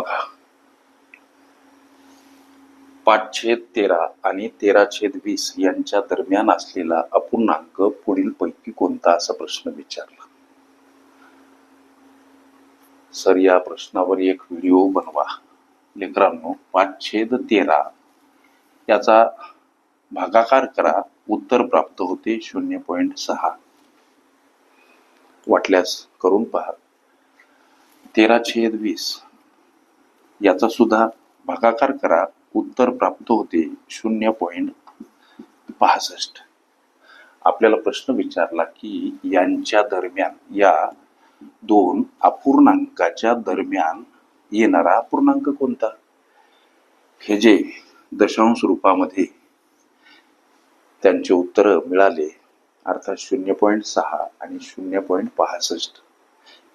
बघा. पाच छेद तेरा आणि तेरा छेद वीस यांच्या दरम्यान असलेला अपूर्णांक पुढील पैकी कोणता असा प्रश्न विचारला? सर या प्रश्नावर एक व्हिडिओ बनवा. लेकरांनो पाच छेद तेरा याचा भागाकार करा. उत्तर प्राप्त होते शून्य पॉईंट सहा. वाटल्यास करून पहा. तेरा छेद वीस याचा सुद्धा भागाकार करा. उत्तर प्राप्त होते शून्य पॉईंट पासष्ट. आपल्याला प्रश्न विचारला की यांच्या दरम्यान या दोन अपूर्णांकाच्या दरम्यान येणारा अपूर्णांक कोणता? हे जे दशांश रूपामध्ये त्यांचे उत्तर मिळाले अर्थात शून्य पॉईंट सहा आणि शून्य पॉईंट पासष्ट.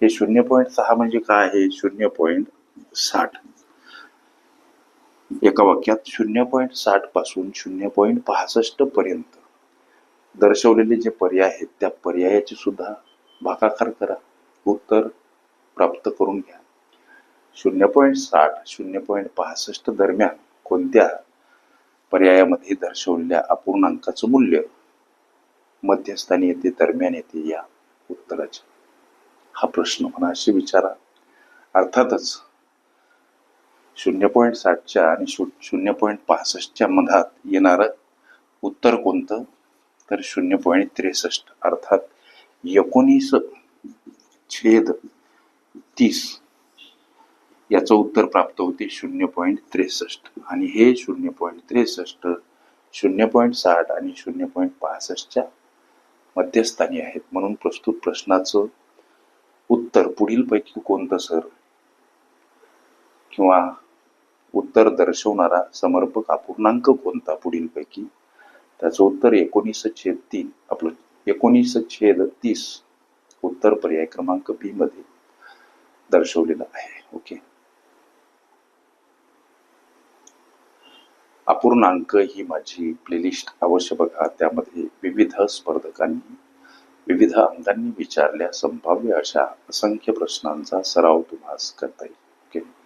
हे शून्य पॉईंट सहा म्हणजे काय आहे? शून्य पॉईंट साठ. एका वाक्यात शून्य पॉईंट साठपासून शून्य पॉईंट पासष्ट पर्यंत. दर्शवलेले जे पर्याय आहेत त्या पर्यायाचे सुद्धा भागाकार करा. उत्तर प्राप्त करून घ्या. शून्य पॉईंट साठ शून्य पॉईंट पासष्ट दरम्यान कोणत्या पर्यायामध्ये दर्शवलेल्या अपूर्णांकाचं मूल्य मध्यस्थानी येते दरम्यान येते या उत्तराचे? हा प्रश्न म्हणा असे विचारा. अर्थातच शून्य पॉईंट साठच्या आणि शू शून्य पॉईंट पासष्टच्या मधात येणारं उत्तर कोणतं? तर शून्य पॉईंट त्रेसष्ट. अर्थात एकोणीस छेद तीस याचं उत्तर प्राप्त होते शून्य पॉईंट त्रेसष्ट. आणि हे शून्य पॉईंट त्रेसष्ट शून्य पॉईंट साठ आणि शून्य पॉईंट पासष्टच्या मध्यस्थानी आहेत. म्हणून प्रस्तुत प्रश्नाचं उत्तर पुढीलपैकी कोणतं सर? किंवा उत्तर दर्शवणारा समर्पक अपूर्णांक कोणता पुढील पैकी त्याचं उत्तर एकोणीस छेद तीन. आपलं एकोणीस छेद तीस उत्तर पर्याय क्रमांक बी मध्ये दर्शवलेलं आहे. ओके. अपूर्णांक ही माझी प्लेलिस्ट अवश्य बघा. त्यामध्ये विविध स्पर्धकांनी विविध अंगांनी विचारल्या संभाव्य अशा असंख्य प्रश्नांचा सराव तुम्हाला करता येईल. ओके.